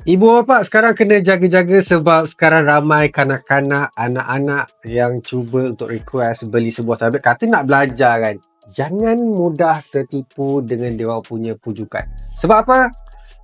Ibu bapa sekarang kena jaga-jaga sebab sekarang ramai kanak-kanak, anak-anak yang cuba untuk request beli sebuah tablet. Kata nak belajar kan. Jangan mudah tertipu dengan dia punya pujukan. Sebab apa?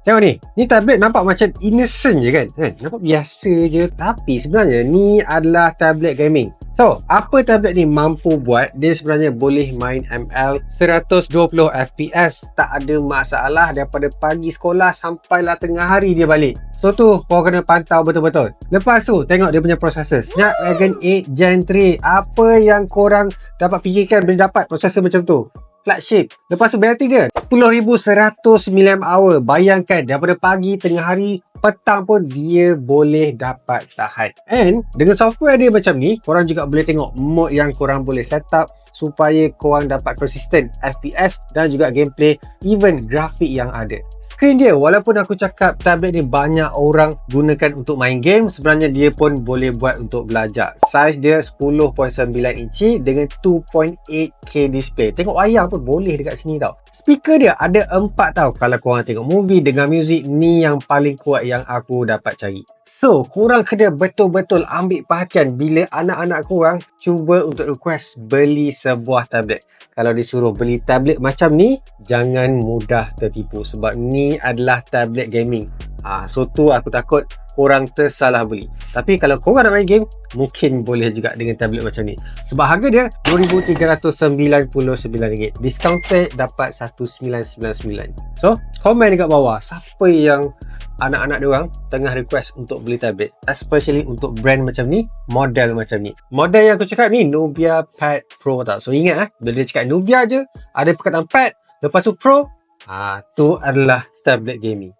Tengok ni. Ni tablet nampak macam innocent je kan? kan? Nampak biasa je. Tapi sebenarnya ni adalah tablet gaming. So, apa tablet ni mampu buat? Dia sebenarnya boleh main ML 120 FPS. Tak ada masalah daripada pagi sekolah sampailah tengah hari dia balik. So tu korang kena pantau betul-betul. Lepas tu tengok dia punya prosesor. Snapdragon 8 Gen 3. Apa yang korang dapat fikirkan bila dapat prosesor macam tu? Flagship. Lepas tu bateri dia 10,100 mAh. Bayangkan daripada pagi, tengah hari, petang pun dia boleh dapat tahan. And dengan software dia macam ni, korang juga boleh tengok mode yang korang boleh set up supaya korang dapat konsisten FPS dan juga gameplay even grafik yang ada. Screen dia walaupun aku cakap tablet ni banyak orang gunakan untuk main game sebenarnya dia pun boleh buat untuk belajar. Saiz dia 10.9 inci dengan 2.8K display. Tengok wayang pun boleh dekat sini tau. Speaker dia ada empat tau. Kalau korang tengok movie dengan muzik ni yang paling kuat yang aku dapat cari. So, korang kena betul-betul ambil perhatian bila anak-anak korang cuba untuk request beli sebuah tablet. Kalau disuruh beli tablet macam ni, jangan mudah tertipu sebab ni adalah tablet gaming. Ah, so tu aku takut korang tersalah beli. Tapi kalau korang nak main game, mungkin boleh juga dengan tablet macam ni. Sebab harga dia RM2,399. Discounted dapat 1999. So, komen dekat bawah siapa yang anak-anak dia orang tengah request untuk beli tablet especially untuk brand macam ni model macam ni model yang aku cakap ni Nubia Pad Pro tau so ingat eh bila dia cakap Nubia je ada perkataan pad lepas tu Pro ah tu adalah tablet gaming